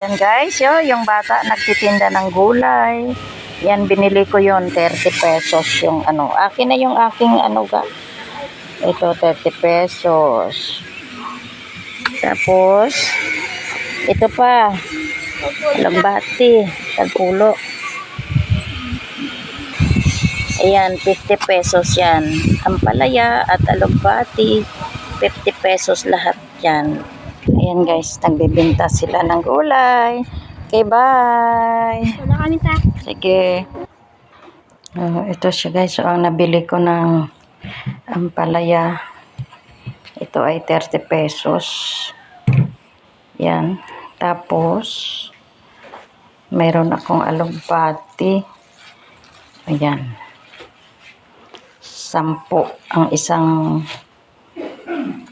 Yan guys, yo, yung bata nagtitinda ng gulay. Yan, binili ko yon 30 pesos yung ano. Akin na yung aking ano ga. Ito, 30 pesos. Tapos, ito pa. Lagbati, tagpulo. Ayan, 50 pesos yan. Ampalaya at alugbati, 50 pesos lahat yan. Ayan guys, nagbibinta sila ng gulay. Okay, bye! Wala kami ta. Sige. Oh, ito siya guys. So, ang nabili ko ng ampalaya. Ito ay 30 pesos. Yan. Tapos, mayroon akong alugbati. Ayan. Sampo ang isang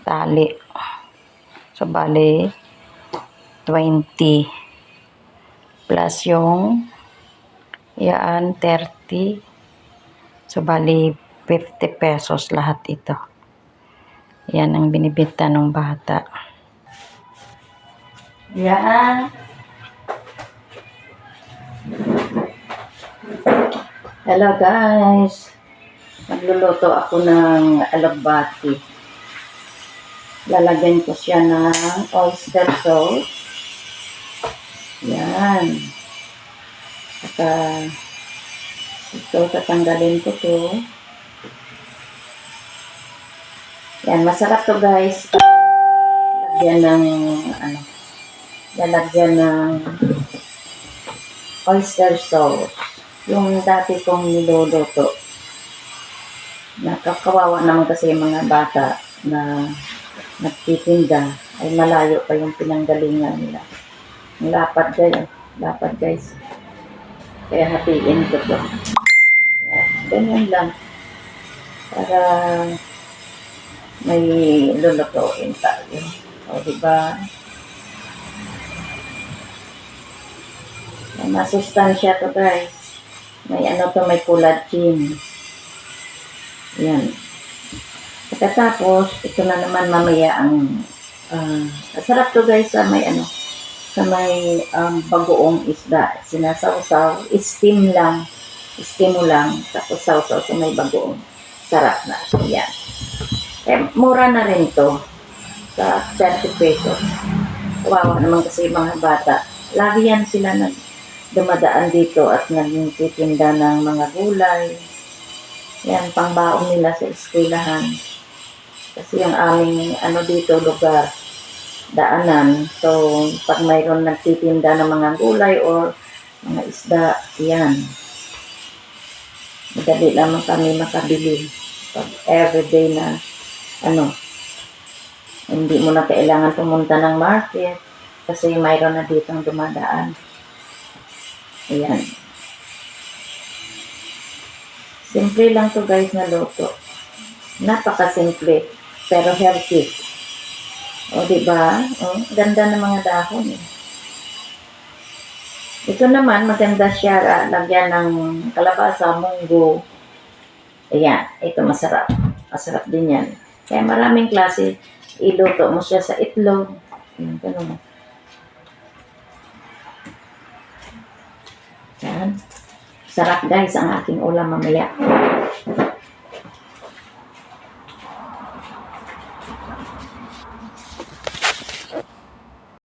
tali. So, bali, 20 plus yung yan 30 so bali 50 pesos lahat ito. Yan ang binibenta ng bata. Yan. Hello guys. Magluluto ako ng alagbati lalagyan ko siya ng oyster sauce yan. Uh, ito, tatanggalin ko to. Yan, masarap to guys. Lagyan ng, ano, lalagyan ng oyster sauce. Yung dati kong niluluto. Nakakawawa naman kasi yung mga bata na nagtitinda ay malayo pa yung pinanggalingan nila. Lapad guys. Lapad guys. Kaya hatiin ko to. Yan. Ganyan lang. Para may lulutuin tayo. O, diba? May masustansya to guys. May ano to, may collagen. Yan. Pagkatapos, ito na naman mamaya ang uh, sarap to guys sa may ano, sa may um, bagoong isda. Sinasawsaw, steam lang. Steam mo lang. Tapos sawsaw sa may bagoong. Sarap na. Yan. Eh, mura na rin to. Sa 30 pesos. Kawawa naman kasi mga bata. Lagi yan sila nag dumadaan dito at nagtitinda ng mga gulay. Yan, pangbaon nila sa eskwelahan. Kasi yung aming ano dito lugar, daanan. So, pag mayroon nagtitinda ng mga gulay or mga isda, yan. Madali lamang kami makabili. Pag everyday na, ano, hindi mo na kailangan pumunta ng market kasi mayroon na dito ang dumadaan. Ayan. Simple lang to guys na luto. Napaka-simple, pero healthy. O, di ba? O, ganda ng mga dahon. Eh. Ito naman, maganda siya. ah, Lagyan ng kalabasa, munggo. Ayan, ito masarap. Masarap din yan. Kaya maraming klase. Iluto mo siya sa itlog. Ayan, ganun. Yan. Sarap guys ang aking ulam mamaya.